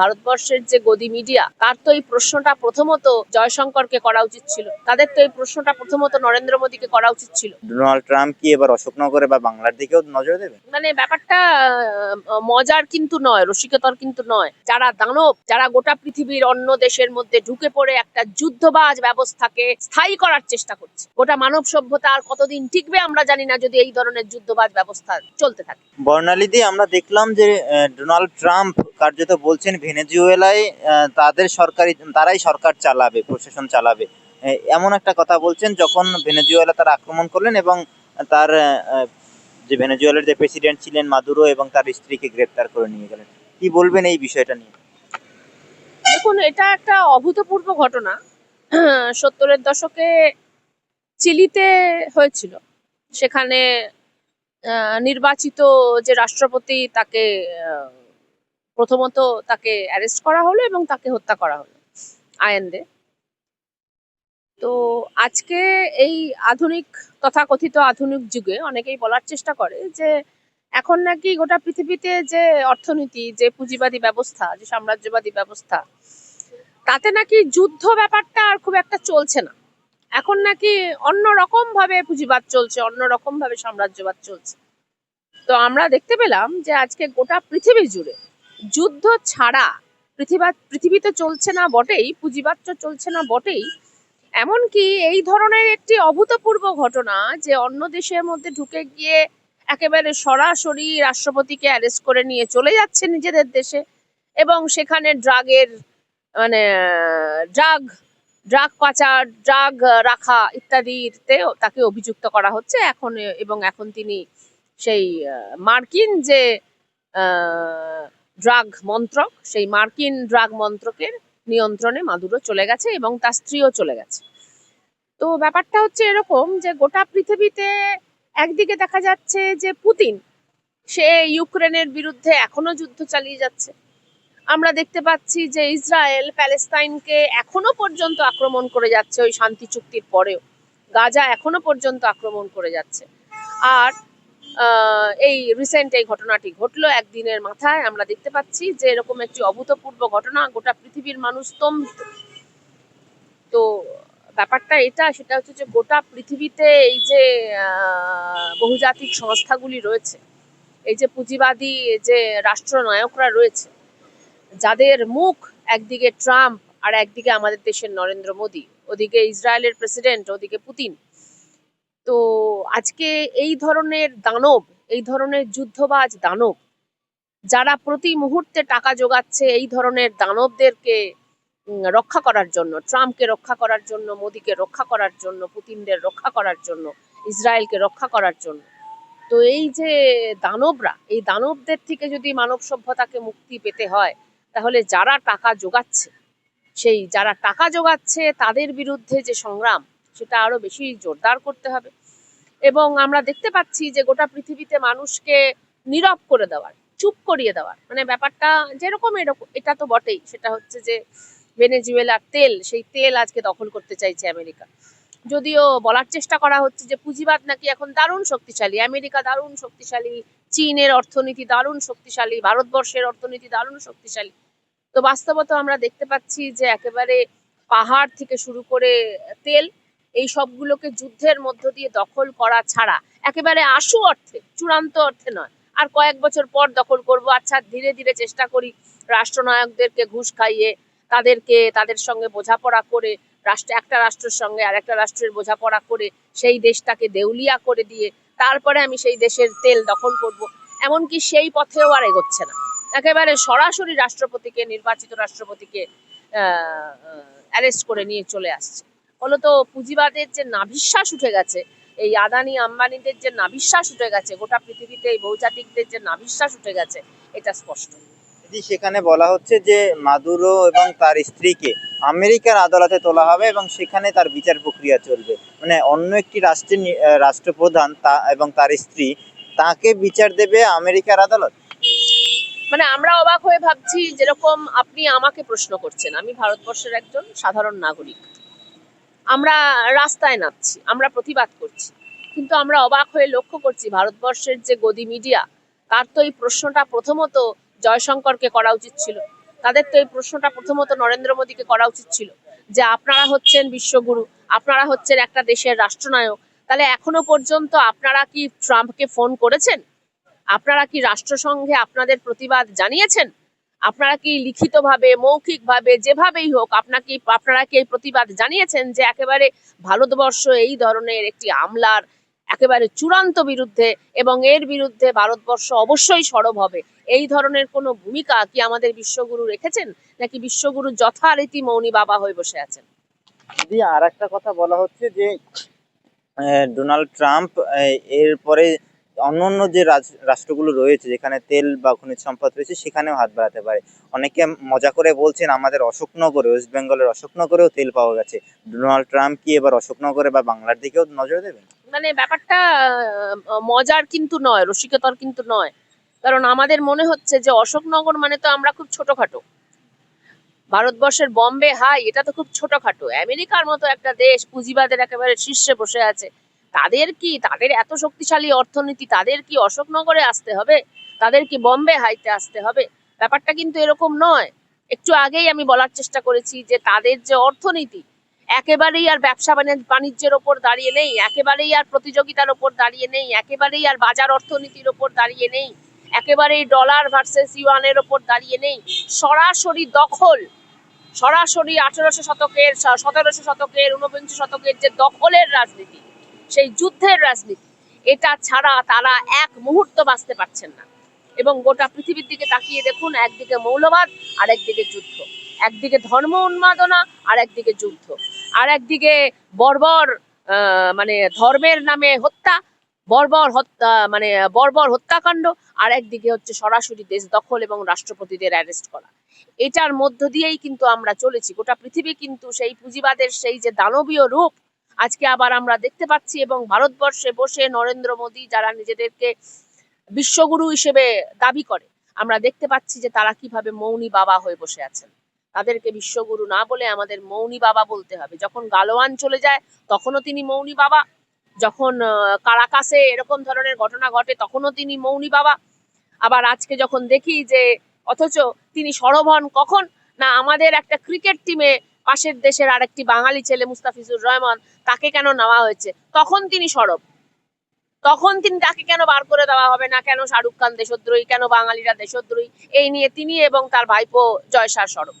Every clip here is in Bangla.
ভারতবর্ষের যে গদি মিডিয়া তার তো এই প্রশ্নটা প্রথমত জয়শঙ্করকে করা উচিত ছিল। তাদের তো এই প্রশ্নটা প্রথমত নরেন্দ্র মোদীকে করা উচিত ছিল। ডোনাল্ড ট্রাম্প কি এবার অশোকনগরে বা বাংলার দিকেও নজর দেবে? মানে ব্যাপারটা মজার কিন্তু নয় রসিকতার কিন্তু নয়। যারা দানব যারা গোটা পৃথিবীর অন্য দেশের মধ্যে ঢুকে পড়ে একটা যুদ্ধবাজ ব্যবস্থাকে স্থায়ী করার চেষ্টা করছে। গোটা মানব সভ্যতা আর কতদিন টিকবে আমরা জানি না যদি এই ধরনের যুদ্ধবাজ ব্যবস্থা চলতে থাকে। বর্ণালীদি আমরা দেখলাম যে ডোনাল্ড ট্রাম্প কার্যত বলছেন ভেনেজুয়েলায় তাদের সরকারি, তারাই সরকার চালাবে, প্রশাসন চালাবে। এমন একটা কথা বলছেন যখন ভেনেজুয়েলা তারা আক্রমণ করলেন এবং তার যে ভেনেজুয়েলার যে প্রেসিডেন্ট ছিলেন মাদুরো এবং তার স্ত্রীকে গ্রেপ্তার করে নিয়ে গেলেন। কি বলবেন এই বিষয়টা নিয়ে? দেখুন, এটা একটা অভূতপূর্ব ঘটনা। সত্তরের দশকে চিলিতে হয়েছিল। সেখানে নির্বাচিত যে রাষ্ট্রপতি তাকে প্রথমত তাকে অ্যারেস্ট করা হলো এবং তাকে হত্যা করা হলো আয়েন্দে তো আজকে এই আধুনিক, তথাকথিত আধুনিক যুগে অনেকেই বলার চেষ্টা করে যে এখন নাকি গোটা পৃথিবীতে যে অর্থনীতি, যে পুঁজিবাদী ব্যবস্থা, যে সাম্রাজ্যবাদী ব্যবস্থা, তাতে নাকি যুদ্ধ ব্যাপারটা আর খুব একটা চলছে না। এখন নাকি অন্য রকম ভাবে পুঁজিবাদ চলছে, অন্য রকম ভাবে সাম্রাজ্যবাদ চলছে। তো আমরা দেখতে পেলাম যে আজকে গোটা পৃথিবী জুড়ে যুদ্ধ ছাড়া পৃথিবী পৃথিবীতে চলছে না বটেই পুঁজিবাদ চলছে না বটেই, এমনকি এই ধরনের একটি অভূতপূর্ব ঘটনা যে অন্য দেশের মধ্যে ঢুকে গিয়ে একেবারে সরাসরি রাষ্ট্রপতিকে অ্যারেস্ট করে নিয়ে চলে যাচ্ছে নিজেদের দেশে, এবং সেখানে ড্রাগের মানে ড্রাগ ড্রাগ পাচার, ড্রাগ রাখা ইত্যাদিতে তাকে অভিযুক্ত করা হচ্ছে। এখন, এবং এখন তিনি সেই মার্কিন যে ড্রাগ মন্ত্রক, সেই মার্কিন ড্রাগ মন্ত্রকের নিয়ন্ত্রণে মাদুরো চলে গেছে এবং তার স্ত্রীও চলে গেছে। তো ব্যাপারটা হচ্ছে এরকম যে গোটা পৃথিবীতে একদিকে দেখা যাচ্ছে যে পুতিন, সে ইউক্রেনের বিরুদ্ধে এখনও যুদ্ধ চালিয়ে যাচ্ছে। আমরা দেখতে পাচ্ছি যে ইসরায়েল প্যালেস্তাইনকে এখনও পর্যন্ত আক্রমণ করে যাচ্ছে ওই শান্তি চুক্তির পরেও। গাজা এখনও পর্যন্ত আক্রমণ করে যাচ্ছে। আর এই রিসেন্ট এই ঘটনাটি ঘটলো একদিনের মাথায়। আমরা দেখতে পাচ্ছি যে এরকম একটি অভূতপূর্ব ঘটনা, গোটা পৃথিবীর মানুষ স্তম্ভিত। তো ব্যাপারটা এটা, সেটা হচ্ছে যে গোটা পৃথিবীতে এই যে বহুজাতিক সংস্থাগুলি রয়েছে, এই যে পুঁজিবাদী যে রাষ্ট্রনায়করা রয়েছে, যাদের মুখ একদিকে ট্রাম্প আর একদিকে আমাদের দেশের নরেন্দ্র মোদী, ওদিকে ইসরায়েলের প্রেসিডেন্ট, ওদিকে পুতিন তো আজকে এই ধরনের দানব, এই ধরনের যুদ্ধবাজ দানব, যারা প্রতি মুহূর্তে টাকা জোগাচ্ছে এই ধরনের দানবদেরকে রক্ষা করার জন্য, ট্রাম্পকে রক্ষা করার জন্য, মোদীকে রক্ষা করার জন্য, পুতিনদের রক্ষা করার জন্য, ইসরায়েলকে রক্ষা করার জন্য। তো এই যে দানবরা, এই দানবদের থেকে যদি মানব সভ্যতাকে মুক্তি পেতে হয়, তাহলে যারা টাকা জোগাচ্ছে, সেই যারা টাকা জোগাচ্ছে, তাদের বিরুদ্ধে যে সংগ্রাম সেটা আরও বেশি জোরদার করতে হবে। এবং আমরা দেখতে পাচ্ছি যে গোটা পৃথিবীতে মানুষকে নীরব করে দেওয়ার, চুপ করিয়ে দেওয়ার মানে ব্যাপারটা যেরকম এরকম, এটা তো বটেই। সেটা হচ্ছে যে ভেনেজুয়েলার তেল, সেই তেল আজকে দখল করতে চাইছে আমেরিকা। যদিও বলার চেষ্টা করা হচ্ছে যে পুঁজিবাদ নাকি এখন দারুণ শক্তিশালী। আমেরিকা দারুণ শক্তিশালী, চীনের অর্থনীতি দারুণ শক্তিশালী, ভারতবর্ষের অর্থনীতি দারুণ শক্তিশালী। তো বাস্তবত আমরা দেখতে পাচ্ছি যে একেবারে পাহাড় থেকে শুরু করে তেল এই সবগুলোকে যুদ্ধের মধ্য দিয়ে দখল করা ছাড়া একেবারে আশু অর্থে, চূড়ান্ত অর্থে নয়। আর কয়েক বছর পর দখল করব আচ্ছা ধীরে ধীরে চেষ্টা করি রাষ্ট্রনায়কদেরকে ঘুষ খাইয়ে, তাদেরকে, তাদের সঙ্গে বোঝাপড়া করে, রাষ্ট্র, একটা রাষ্ট্রের সঙ্গে আর একটা রাষ্ট্রের বোঝাপড়া করে, সেই দেশটাকে দেউলিয়া করে দিয়ে, তারপরে আমি সেই দেশের তেল দখল করব। এমনকি সেই পথেও আর এগোচ্ছে না। একেবারে সরাসরি রাষ্ট্রপতিকে, নির্বাচিত রাষ্ট্রপতিকে অ্যারেস্ট করে নিয়ে চলে আসছে। ফলত পুঁজিবাদের যে নাভিশ্বাস উঠে গেছে এই আদানি আম্বানিদের যে নাভিশ্বাস উঠে গেছে গোটা পৃথিবীতে এই বহুজাতিকদের যে নাভিশ্বাস উঠে গেছে এটা স্পষ্ট। সেখানে বলা হচ্ছে যে মাদুরো এবং তার স্ত্রীকে আমেরিকার আদালতে তোলা হবে এবং সেখানে তার বিচার প্রক্রিয়া চলবে। মানে অন্য একটি রাষ্ট্রের রাষ্ট্রপ্রধান তা এবং তার স্ত্রী তাকে বিচার দেবে আমেরিকার আদালত? মানে আমরা অবাক হয়ে ভাবছি যেরকম আপনি আমাকে প্রশ্ন করছেন আমি ভারতবর্ষের একজন সাধারণ নাগরিক। আমরা রাস্তায় নামছি, আমরা প্রতিবাদ করছি। কিন্তু আমরা অবাক হয়ে লক্ষ্য করছি ভারতবর্ষের যে গদি মিডিয়া, তার তো এই প্রশ্নটা প্রথমত জয়শঙ্করকে করা উচিত ছিল। তাদের তো এই প্রশ্নটা প্রথমত নরেন্দ্র মোদীকে করা উচিত ছিল যে আপনারা হচ্ছেন বিশ্বগুরু, আপনারা হচ্ছেন একটা দেশের রাষ্ট্রনায়ক। তাহলে এখনও পর্যন্ত আপনারা কি ট্রাম্পকে ফোন করেছেন? আপনারা কি রাষ্ট্রসংঘে আপনাদের প্রতিবাদ জানিয়েছেন? আপনারা কি লিখিতভাবে, মৌখিকভাবে, যেভাবেই হোক, আপনাকে আপনারা কি প্রতিবাদ জানিয়েছেন যে একেবারে ভারতবর্ষ এই ধরনের একটি আমলার একেবারে চূড়ান্ত বিরুদ্ধে এবং এর বিরুদ্ধে ভারতবর্ষ অবশ্যই সরব হবে। এই ধরনের কোনো ভূমিকা কি আমাদের বিশ্বগুরু রেখেছেন? নাকি বিশ্বগুরু যথারীতি মৌনী বাবা হয়ে বসে আছেন? দিদি আর একটা কথা বলা হচ্ছে যে ডোনাল্ড ট্রাম্প এরপরে অন্য অন্য যে রাষ্ট্রগুলো রয়েছে, যেখানে তেল বা খনিজ সম্পদ রয়েছে, সেখানেও হাত বাড়াতে পারে। অনেকে মজা করে বলছেন, আমাদের অশোকনগরে, ওয়েস্ট বেঙ্গলের অশোকনগরেও তেল পাওয়া গেছে। ডোনাল্ড ট্রাম্প কি এবার অশোকনগরে বা বাংলার দিকেও নজর দেবেন? মানে ব্যাপারটা মজার কিন্তু নয়, রসিকতার কিন্তু নয়। কারণ আমাদের মনে হচ্ছে যে অশোকনগর মানে তো আমরা খুব ছোটখাটো। ভারতবর্ষের বম্বে হাই, এটা তো খুব ছোটখাটো। আমেরিকার মতো একটা দেশ, পুঁজিবাদের একেবারে শীর্ষে বসে আছে। তাদের কি, তাদের এত শক্তিশালী অর্থনীতি, তাদের কি অশোকনগরে আসতে হবে? তাদের কি বম্বে হাইতে আসতে হবে? ব্যাপারটা কিন্তু এরকম নয়। একটু আগেই আমি বলার চেষ্টা করেছি যে তাদের যে অর্থনীতি, একেবারেই আর ব্যবসা বাণিজ্য- বাণিজ্যের ওপর দাঁড়িয়ে নেই, একেবারেই আর প্রতিযোগিতার ওপর দাঁড়িয়ে নেই, একেবারেই আর বাজার অর্থনীতির ওপর দাঁড়িয়ে নেই, একেবারেই ডলার ভার্সেস ইউয়ানের ওপর দাঁড়িয়ে নেই। সরাসরি দখল, সরাসরি আঠেরোশো শতকের, সতেরোশো শতকের ঊনবিংশ শতকের যে দখলের রাজনীতি সেই যুদ্ধের রাজনীতি। এটা ছাড়া তারা এক মুহূর্ত বাঁচতে পারছেন না। এবং গোটা পৃথিবীর দিকে তাকিয়ে দেখুন, একদিকে মৌলবাদ আর একদিকে যুদ্ধ। একদিকে ধর্ম উন্মাদনা আর একদিকে যুদ্ধ। আর একদিকে বর্বর মানে ধর্মের নামে হত্যা, বর্বর হত্যা মানে বর্বর হত্যাকাণ্ড আর একদিকে হচ্ছে সরাসরি দেশ দখল এবং রাষ্ট্রপতিদের অ্যারেস্ট করা। এটার মধ্য দিয়েই কিন্তু আমরা চলেছি। গোটা পৃথিবী কিন্তু সেই পুঁজিবাদের সেই যে দানবীয় রূপ আজকে আবার আমরা দেখতে পাচ্ছি এবং ভারতবর্ষে বসে নরেন্দ্র মোদী যারা নিজেদেরকে বিশ্বগুরু হিসেবে দাবি করে, আমরা দেখতে পাচ্ছি যে তারা কীভাবে মৌনী বাবা হয়ে বসে আছেন। তাদেরকে বিশ্বগুরু না বলে আমাদের মৌনী বাবা বলতে হবে। যখন গালোয়ান চলে যায়, তখনও তিনি মৌনী বাবা। যখন কারাকাসে এরকম ধরনের ঘটনা ঘটে, তখনও তিনি মৌনী বাবা। আবার আজকে যখন দেখি যে, অথচ তিনি সরব হন কখন? না, আমাদের একটা ক্রিকেট টিমে পাশের দেশের আরেকটি বাঙালি ছেলে মুস্তাফিজুর রহমান তাকে কেন নেওয়া হয়েছে? তখন তিনি সরব। তখন তিনি তাকে কেন বার করে দেওয়া হবে না? কেন শাহরুখ খান দেশদ্রোহী? কেন বাঙালিরা দেশদ্রোহী? এই নিয়ে তিনি এবং তার ভাইপো জয়সার সরব।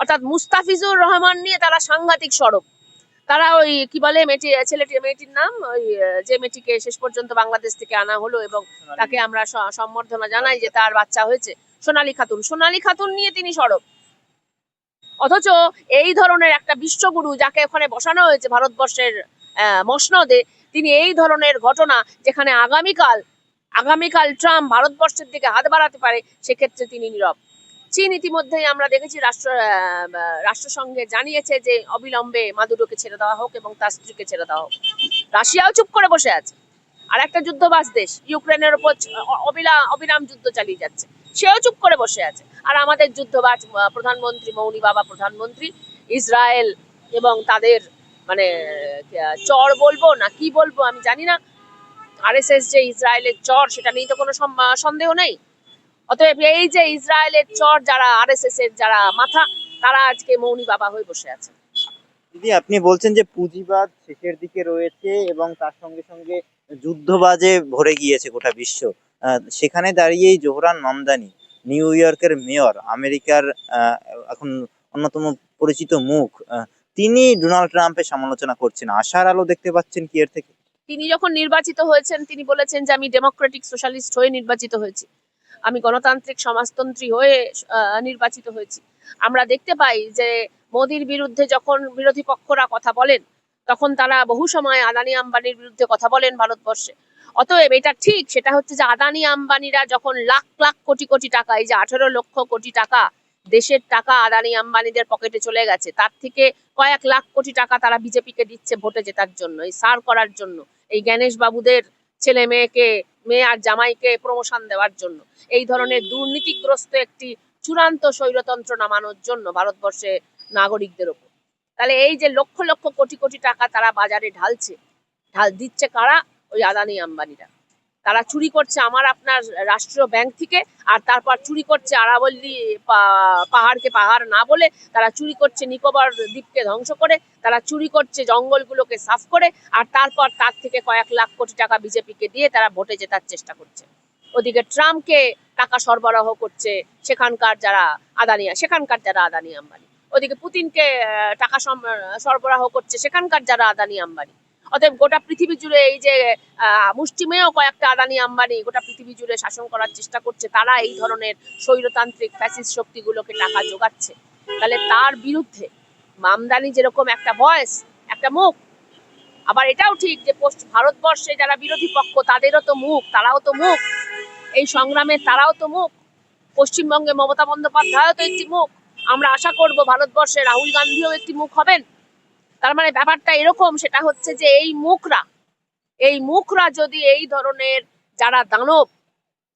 অর্থাৎ মুস্তাফিজুর রহমান নিয়ে তারা সাংঘাতিক সরব। তারা ওই কি বলে মেয়েটি ছেলেটি মেয়েটির নাম? ওই যে মেয়েটিকে শেষ পর্যন্ত বাংলাদেশ থেকে আনা হলো এবং তাকে আমরা সম্বর্ধনা জানাই যে তার বাচ্চা হয়েছে সোনালী খাতুন। সোনালী খাতুন নিয়ে তিনি সরব। অথচ এই ধরনের একটা বিশ্বগুরু যাকে ওখানে বসানো হয়েছে ভারতবর্ষের মসনদে, তিনি এই ধরনের ঘটনা যেখানে আগামীকাল আগামীকাল ট্রাম্প ভারতবর্ষের দিকে হাত বাড়াতে পারে, সেক্ষেত্রে তিনি নীরব। চীন ইতিমধ্যেই আমরা দেখেছি রাষ্ট্র রাষ্ট্রসংঘে জানিয়েছে যে অবিলম্বে মাদুরোকে ছেড়ে দেওয়া হোক এবং তার স্ত্রীকে ছেড়ে দেওয়া হোক। রাশিয়াও চুপ করে বসে আছে। আর একটা যুদ্ধবাস দেশ, ইউক্রেনের ওপর অবিলা, অবিরাম যুদ্ধ চালিয়ে যাচ্ছে। সেও চুপ করে বসে আছে। আর আমাদের যুদ্ধবাজ প্রধানমন্ত্রী, মৌনী বাবা প্রধানমন্ত্রী, ইসরায়েল এবং তাদের মানে চর বলব না কি বলব আমি জানি না। আরএসএস যে ইসরায়েলের চর, সেটা নিয়ে তো কোনো সন্দেহ নেই। অতএব এই যে ইসরায়েলের চর, যারা আরএসএস এর যারা মাথা, তারা আজকে মৌনী বাবা হয়ে বসে আছে। দিদি, আপনি বলছেন যে পুঁজিবাদ শেষের দিকে রয়েছে এবং তার সঙ্গে সঙ্গে যুদ্ধবাজে ভরে গিয়েছে গোটা বিশ্ব। সেখানে দাঁড়িয়েই জোহরান মামদানি, নিউ ইয়র্কের মেয়র, আমেরিকার এখন অন্যতম পরিচিত মুখ তিনি ডোনাল্ড ট্রাম্পের সমালোচনা করছেন। আশার আলো দেখতে পাচ্ছেন কি এর থেকে? তিনি যখন নির্বাচিত হয়েছেন, তিনি বলেছেন যে আমি ডেমোক্রেটিক সোশ্যালিস্ট হয়ে নির্বাচিত হয়েছি। আমি গণতান্ত্রিক সমাজতন্ত্রী হয়ে নির্বাচিত হয়েছি। আমরা দেখতে পাই যে মোদির বিরুদ্ধে যখন বিরোধী পক্ষরা কথা বলেন, তখন তারা বহু সময় আদানি আম্বানির বিরুদ্ধে কথা বলেন ভারতবর্ষে। অতএব এটা ঠিক, সেটা হচ্ছে যে আদানি আম্বানিরা যখন লাখ লাখ কোটি কোটি টাকা, এই যে আঠেরো লক্ষ কোটি টাকা দেশের টাকা আদানি আম্বানিদের পকেটে চলে গেছে, তার থেকে কয়েক লাখ কোটি টাকা তারা বিজেপিকে দিচ্ছে ভোটে জেতার জন্য, এই সার করার জন্য, এই গণেশ বাবুদের ছেলে মেয়েকে, মেয়ে আর জামাইকে প্রমোশন দেওয়ার জন্য, এই ধরনের দুর্নীতিগ্রস্ত একটি চূড়ান্ত স্বৈরতন্ত্র নামানোর জন্য ভারতবর্ষে নাগরিকদের ওপর। তাহলে এই যে লক্ষ লক্ষ কোটি কোটি টাকা তারা বাজারে ঢালছে, ঢাল দিচ্ছে কারা? ওই আদানি আম্বানিরা। তারা চুরি করছে আমার আপনার রাষ্ট্রীয় ব্যাংক থেকে, আর তারপর চুরি করছে আরাবল্লী পাহাড়কে পাহাড় না বলে, তারা চুরি করছে নিকোবর দ্বীপকে ধ্বংস করে, তারা চুরি করছে জঙ্গলগুলোকে সাফ করে, আর তারপর তার থেকে কয়েক লাখ কোটি টাকা বিজেপিকে দিয়ে তারা ভোটে জেতার চেষ্টা করছে। ওদিকে ট্রাম্পকে টাকা সরবরাহ করছে সেখানকার যারা আদানি, সেখানকার যারা আদানি আম্বানি। ওদিকে পুতিনকে টাকা সরবরাহ করছে সেখানকার যারা আদানি আম্বানি। অতএব গোটা পৃথিবী জুড়ে এই যে মুষ্টিমেয় কয়েকটা আদানি আম্বানি গোটা পৃথিবী জুড়ে শাসন করার চেষ্টা করছে, তারা এই ধরনের স্বৈরতান্ত্রিক ফ্যাসিস্ট শক্তিগুলোকে টাকা যোগাচ্ছে তাহলে তার বিরুদ্ধে মামদানি যেরকম একটা ভয়েস একটা মুখ, আবার এটাও ঠিক যে পোস্ট ভারতবর্ষে যারা বিরোধী পক্ষ, তাদেরও তো মুখ, তারাও তো মুখ। এই সংগ্রামে তারাও তো মুখ। পশ্চিমবঙ্গে মমতা বন্দ্যোপাধ্যায়ও তো একটি মুখ। আমরা আশা করব ভারতবর্ষে রাহুল গান্ধীও একটি মুখ হবেন। তার মানে ব্যাপারটা এরকম, সেটা হচ্ছে যে এই মুখরা এই মুখরা যদি এই ধরনের যারা দানব,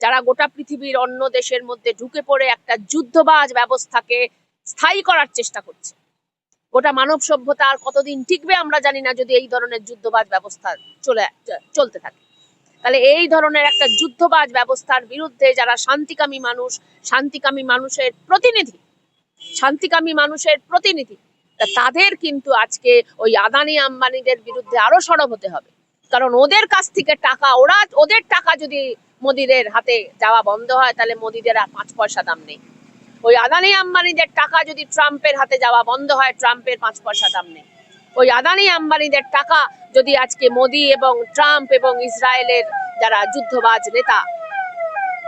যারা গোটা পৃথিবীর অন্য দেশের মধ্যে ঢুকে পড়ে একটা যুদ্ধবাজ ব্যবস্থাকে স্থায়ী করার চেষ্টা করছে, গোটা মানব সভ্যতা আর কতদিন টিকবে আমরা জানি না যদি এই ধরনের যুদ্ধবাজ ব্যবস্থা চলে, চলতে থাকে। তাহলে এই ধরনের একটা যুদ্ধবাজ ব্যবস্থার বিরুদ্ধে যারা শান্তিকামী মানুষ, শান্তিকামী মানুষের প্রতিনিধি, শান্তিকামী মানুষের প্রতিনিধি তা তাদের কিন্তু আজকে ওই আদানি আম্বানিদের বিরুদ্ধে আরও সরব হতে হবে। কারণ ওদের কাছ থেকে টাকা, ওরা, ওদের টাকা যদি মোদিদের হাতে যাওয়া বন্ধ হয়, তাহলে মোদিদের আর পাঁচ পয়সা দাম নেই। ওই আদানি আম্বানিদের টাকা যদি ট্রাম্পের হাতে যাওয়া বন্ধ হয়, ট্রাম্পের পাঁচ পয়সা দাম নেই। ওই আদানি আম্বানিদের টাকা যদি আজকে মোদি এবং ট্রাম্প এবং ইসরায়েলের যারা যুদ্ধবাজ নেতা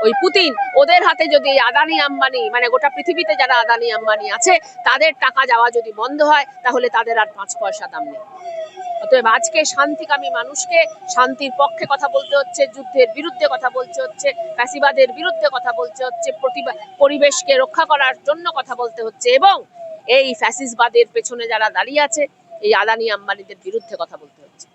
ওই পুতিন, ওদের হাতে যদি আদানি আম্বানি মানে গোটা পৃথিবীতে যারা আদানি আম্বানি আছে, তাদের টাকা যাওয়া যদি বন্ধ হয়, তাহলে তাদের আর পাঁচ পয়সা দাম নেই। অতএব আজকে শান্তিকামী মানুষকে শান্তির পক্ষে কথা বলতে হচ্ছে, যুদ্ধের বিরুদ্ধে কথা বলতে হচ্ছে, ফ্যাসিবাদের বিরুদ্ধে কথা বলতে হচ্ছে পরিবেশকে রক্ষা করার জন্য কথা বলতে হচ্ছে এবং এই ফ্যাসিসবাদের পেছনে যারা দাঁড়িয়ে আছে, এই আদানি আম্বানিদের বিরুদ্ধে কথা বলতে হচ্ছে।